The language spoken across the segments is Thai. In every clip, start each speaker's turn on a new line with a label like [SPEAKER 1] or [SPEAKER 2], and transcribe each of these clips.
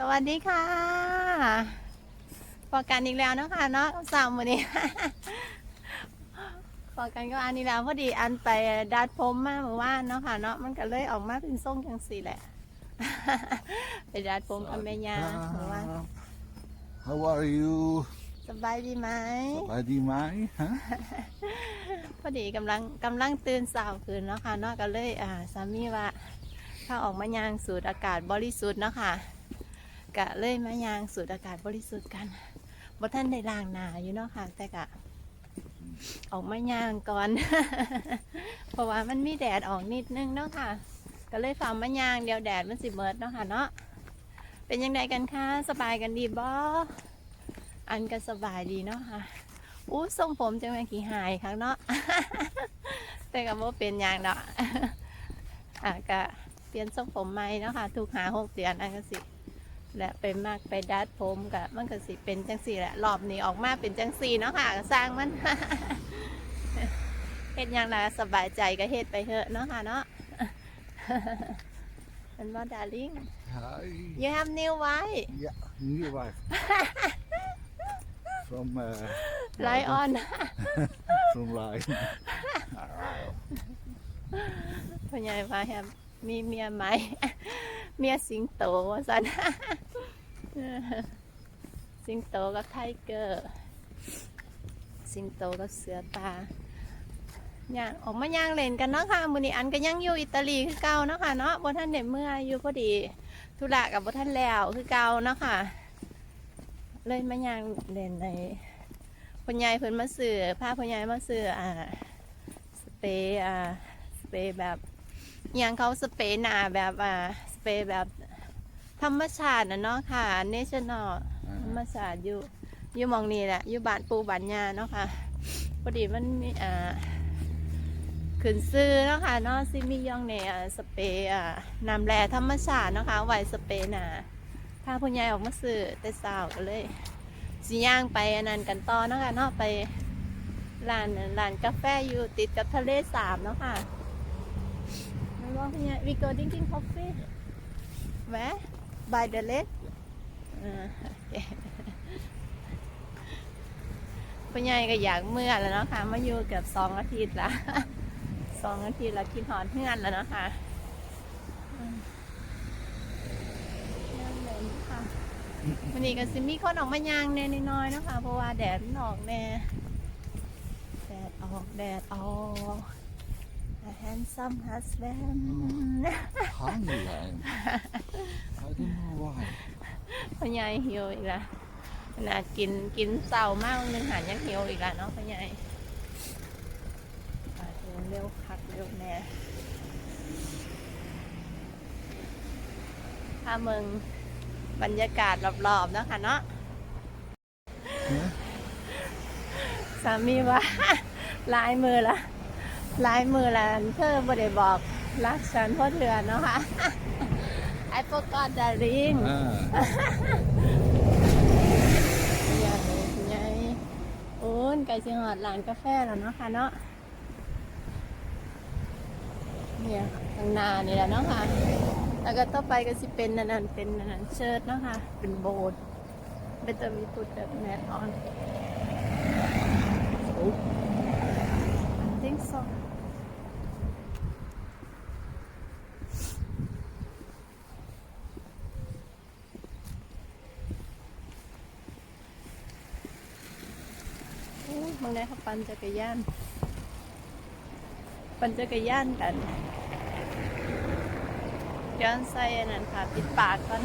[SPEAKER 1] สวัสดีค่ะพอกันอีกแล้วเนาะคะเนาะสามวันนี้พอกันก็อันนี้แล้วพอดีอันไปดัดผมมาเมื่อวานเนาะค่ะเนาะมันก็เลยออกมาเป็นทรงจังสีแหละ ไปดัดผมกับแม่ยาเมื่อวาน
[SPEAKER 2] How are you
[SPEAKER 1] สบายดีไหม
[SPEAKER 2] สบายดีไหมฮะ
[SPEAKER 1] พอดีกำลังกำลังตื่นสาวคืนเนาะค่ะเนาะก็เลยอ่าสามีว่าถ้าออกมายางสูดอากาศบริสุทธิ์เนาะค่ะ กะเลยมายางสูดอากาศบริสุทธิ์กันบ่ท่านได้ล้างหนาอยู่เนาะค่ะ แต่กะ ออกมายางก่อน เพราะว่ามันมีแดดออกนิดนึงเนาะค่ะ ก็เลยฝ่ามายางเดียวแดดมันสิเมิดเนาะค่ะเนาะเป็นยังไงกันคะสบายกันดีบ่อันก็สบายดีเนาะค่ะอู้ทรงผมจังแม่นขี้หายครั้งเนาะแต่ก็บ่เป็นอย่างดอกอะก็เปลี่ยนทรงผมใหม่เนาะค่ะทุกหาหกเดือนอันก็สิ และไปมากไปดัดผมก็มันก็สิเป็นจังสี่แหละรอบนี้ออกมาเป็นจังสี่เนาะค่ะก็สร้างมันเฮ็ดอย่างไรสบายใจก็เฮ็ดไปเถอะเนาะค่ะเนาะเป็นว่าดาริ่ง
[SPEAKER 2] Hi
[SPEAKER 1] you have new wife
[SPEAKER 2] Yeah new wife from uh,
[SPEAKER 1] light on
[SPEAKER 2] from Lion
[SPEAKER 1] พ่อใหญ่ว่าแฮมมีเมียไหม เมียสิงโตว่าสัน สิงโตกับไทเกอร์ สิงโตกับเสือตาย่างออกมาย่างเล่นกันเนาะค่ะมือนี้อันก็ยังอยู่อิตาลีคือเก่าเนาะค่ะเนาะบ่ท่านได้เมื่ออยู่พอดีธุระกับบ่ท่านแล้วคือเก่าเนาะค่ะ เลยมาย่างเล่นในพ่อใหญ่เพิ่นมาซื้อพาพ่อใหญ่มาซื้ออ่าสเปรย์อ่าสเปรย์แบบอหยังเขาสเปรย์หนาแบบอ่าสเปรย์แบบ ธรรมชาตินะเนาะค่ะเนชั่นแนลธรรมชาติอยู่อยู่หมองนี้แหละอยู่บ้านปูบ้านยาเนาะค่ะพอดีมันมีอ่าขึ้นซื้อเนาะค่ะเนาะซิมีย่องในอ่าสเปรย์อ่านำแร่ธรรมชาติเนาะค่ะไว้สเปรย์หนาพาผู้ใหญ่ออกมาซื้อแต่เช้าก็เลยสิย่างไปอันนั้นกันต่อเนาะค่ะเนาะไปร้านร้านกาแฟอยู่ติดกับทะเลสาบเนาะค่ะไม่ว่าพี่เนี่ย we go drinking coffee where by the lake อ่าโอเคพี่ใหญ่ก็อยากเมื่อแล้วเนาะค่ะ มาอยู่เกือบสองอาทิตย์ละสองอาทิตย์ละคิดหอนเพื่อนแล้วเนาะค่ะอืมเรื่องเล่นค่ะวันนี้ก็สิมีคนออกมายางแน่น้อยๆเนาะค่ะเพราะว่าแดดมันออกแน่แดดออกแดดออก A handsome husband
[SPEAKER 2] hungry I am I don't know why
[SPEAKER 1] พ่อใหญ่หิวอีกละขนาดกินกินเศร้ามากนึงหันยังหิวอีกละเนาะพ่อใหญ่เร็วเร็วคักเร็วแน่ถ้าเมืองบรรยากาศรอบๆนะค่ะเนาะสามีว่าลายมือละลายมือละเธอบ่ได้บอกรักฉันเพราะเธอเนาะค่ะ I forgot the ring
[SPEAKER 2] อ่า
[SPEAKER 1] ใหญ่ใหญ่โอ้ยไก่ชิงหอดร้านกาแฟแล้วเนาะค่ะเนาะเนี่ยข้างหน้านี่แหละเนาะค่ะ แล้วก็ต่อไปก็สิเป็นนันนันเป็นนันนันเชิดเนาะค่ะ เป็นโบสถ์เป็นจะมีพุทธแบบแมทออน
[SPEAKER 2] Oh,
[SPEAKER 1] I think so อู้บา งทีเขาปั่นจักรยาน ปั่นจักรยานกัน ย้อนใส่นนั้นค่ะปิดปากก่อน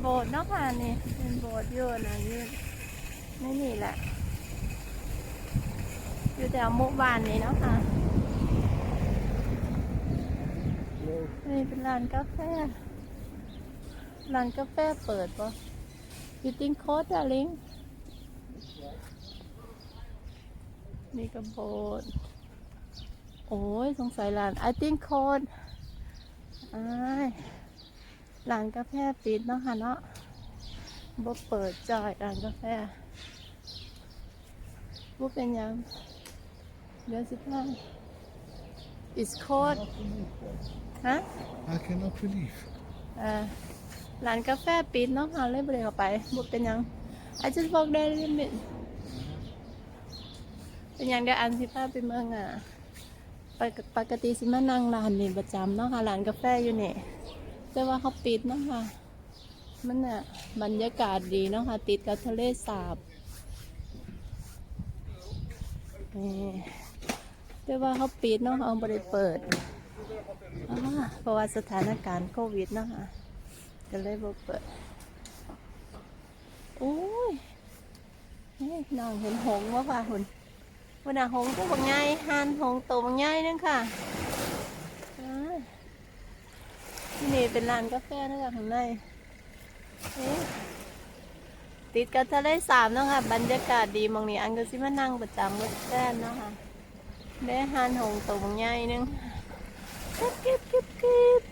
[SPEAKER 1] โบสถ์เนาะค่ะนี่เป็นโบสถ์อยู่นะนี่ไม่นี่แหละ อยู่แถวมู่บ้านนี้เนาะค่ะ นี่เป็นร้านกาแฟ ร้านกาแฟเปิดปะยูติงโคดอะลิงนี่กระโบดโอ้ย สงสัยร้าน I think code อ้ายร้านกาแฟปิดเนาะค่ะเนาะบ่เปิดจอยร้านกาแฟบ่เป็นยัง เดือนสิบห้า It's cold ฮะ
[SPEAKER 2] I cannot believe
[SPEAKER 1] อ่าร้านกาแฟปิดเนาะเราเลยบ่ได้เข้าไปบ่เป็นหยัง I just walk there a little bit เป็นหยังเดี๋ยวอันสิพาไปเมืองอะปกปกติสิมานั่งร้านนี่ประจำเนาะค่ะร้านกาแฟอยู่นี่แต่ว่าเขาปิดเนาะค่ะ มันอะบรรยากาศดีเนาะค่ะ ติดกับทะเลสาบนี่ แต่ว่าเขาปิดเนาะเขาไม่ได้เปิดเพราะว่าสถานการณ์โควิดเนาะก็เลยบ่เปิดโอ้ยเฮ้ยน้องเห็นหงส์วะค่ะคุณวันน่ะหงส์ตัวบางใหญ่หานหงส์ตัวบางใหญ่นึงค่ะที่นี่เป็นร้านกาแฟนะคะข้างในติดกับทะเลสาบเนาะค่ะ บรรยากาศดีมองนี้อันก็สิมานั่งประจำมืดแฟนเนาะค่ะ ได้หานหงตัวบางใหญ่นึงเก็บเก็บเก็บเก็บ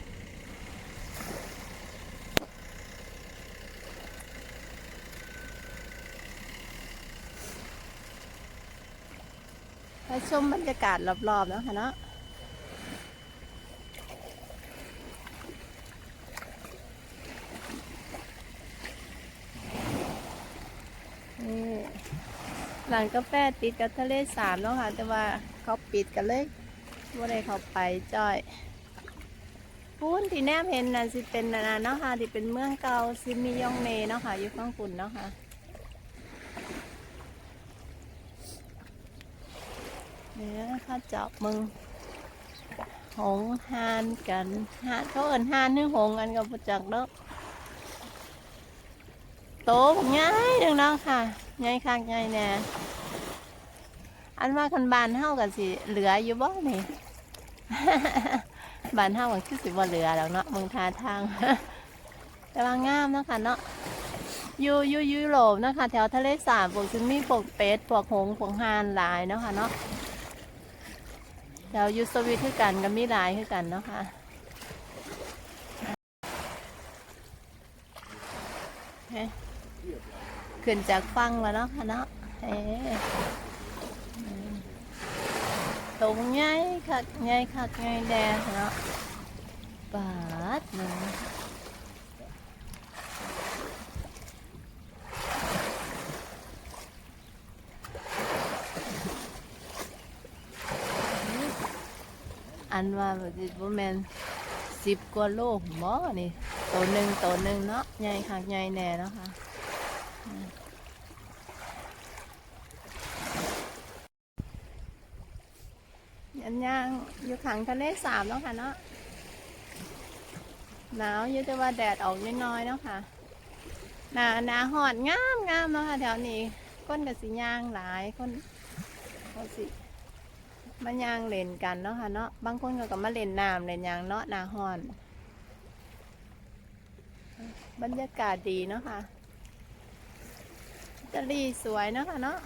[SPEAKER 1] ไปชมบรรยากาศรอบๆเนาะค่ะเนาะนี่ร้านกาแฟติดกับทะเลสาบเนาะค่ะ แต่ว่า เขาปิดกันเลยว่าได้เขาไปจอยพูนที่แนมเห็นนั่นสิเป็นนานาเนาะค่ะที่เป็นเมืองเก่าซิมิยองเนเนาะค่ะอยู่ข้างฝุ่นเนาะค่ะเนี่ยข้าจาะมึงหงหานกันหานเขาเอินหานนึกหงกันกับประจักษ์เนาะโตง่ายดึงน้องค่ะง่ายคักง่ายแน่ อันว่าคันบานเท่ากันสิเหลืออยู่บ่นี่ บานเท่ากันคือสิบ่เหลือแล้วเนาะมึงทาทาง แต่ว่างามเนาะค่ะเนาะอยู่อยู่ยุโรปนะคะแถวทะเลสาบพวกซิมีพวกเป็ดพวกหงส์พวกฮานหลายเนาะค่ะเนาะแถวยูสวิตคือกันก็มีหลายคือกันเนาะค่ะเฮ้ขึ้นจากฟังแล้วเนาะค่ะเนาะเอ๊ ตรงไงคักไงคักไงแดงเนาะปาดหนึ่งอันว่าแบบนี้บ่แมนสิบกว่าโลหมอนี่ตัวหนึ่งตัวหนึ่งเนาะใหญ่คักใหญ่แน่เนาะค่ะ ย่างอยู่ขังทะเลสาบแล้วค่ะเนาะหนาวยอะแต่ว่าแดดออกน้อยๆเนาะค่ะหนาหนาหอดงามงามเนาะค่ะแถวนี้คนกับสีย่างหลายคนเขาสิมันย่างเล่นกันเนาะค่ะเนาะบางคนก็กับมาเล่นน้ำเล่นยางเนาะหนาหอน บรรยากาศดีเนาะค่ะอิตาลีสวยเนาะค่ะเนาะ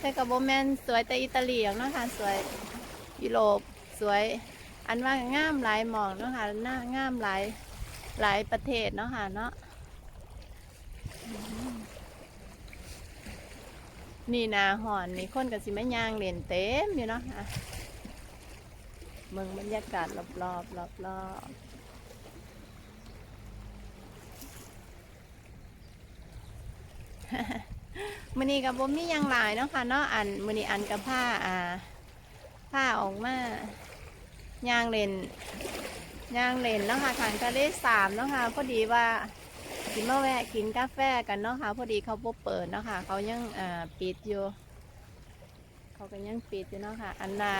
[SPEAKER 1] แต่กับโบแมนสวยแต่อิตาลีอย่างเนาะค่ะสวย ยุโรปสวย อันว่างามหลายหมองเนาะค่ะหน้างามหลายหลายประเทศเนาะค่ะเนาะนี่นาหอนนี่คนกับสิไม่ยางเล่นเต็มอยู่เนาะค่ะเมืองบรรยากาศรอบๆรอบรอบรอบมือนี้กับบ่มียังหลายเนาะค่ะเนาะอันมือนี้อันกับผ้าอ่า ผ้าออกมาย่างเล่นย่างเล่นเนาะค่ะทางทะเลสามเนาะค่ะพอดีว่าสินมาแวะกินกาแฟกันเนาะค่ะพอดีเขาบ่เปิดเนาะค่ะเขายังอ่าปิดอยู่เขาก็ยังปิดอยู่เนาะค่ะอันนา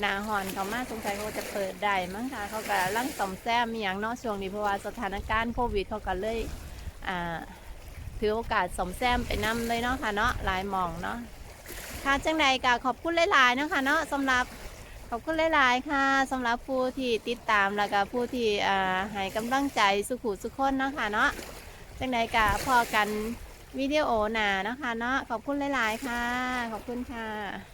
[SPEAKER 1] หนาหอนเขามาสงสัยเขาจะเปิดได้มั้งค่ะเขาก็ร่างต่อมแซมมีอย่างเนาะช่วงนี้เพราะว่าสถานการณ์โควิดเขาก็เลยอ่าถือโอกาสสมแซมไปนำเลยเนาะค่ะเนาะหลายมองเนาะ ค่ะจังใดก็ขอบคุณหลายๆนะค่ะเนาะสำหรับขอบคุณหลายๆค่ะสำหรับผู้ที่ติดตามแล้วก็ผู้ที่อ่าให้กำลังใจสุขุสุขคนเนาะค่ะเนาะจังใดก็พอกันวิดีโอหนานะคะเนาะขอบคุณหลายๆค่ะ ขอบคุณค่ะ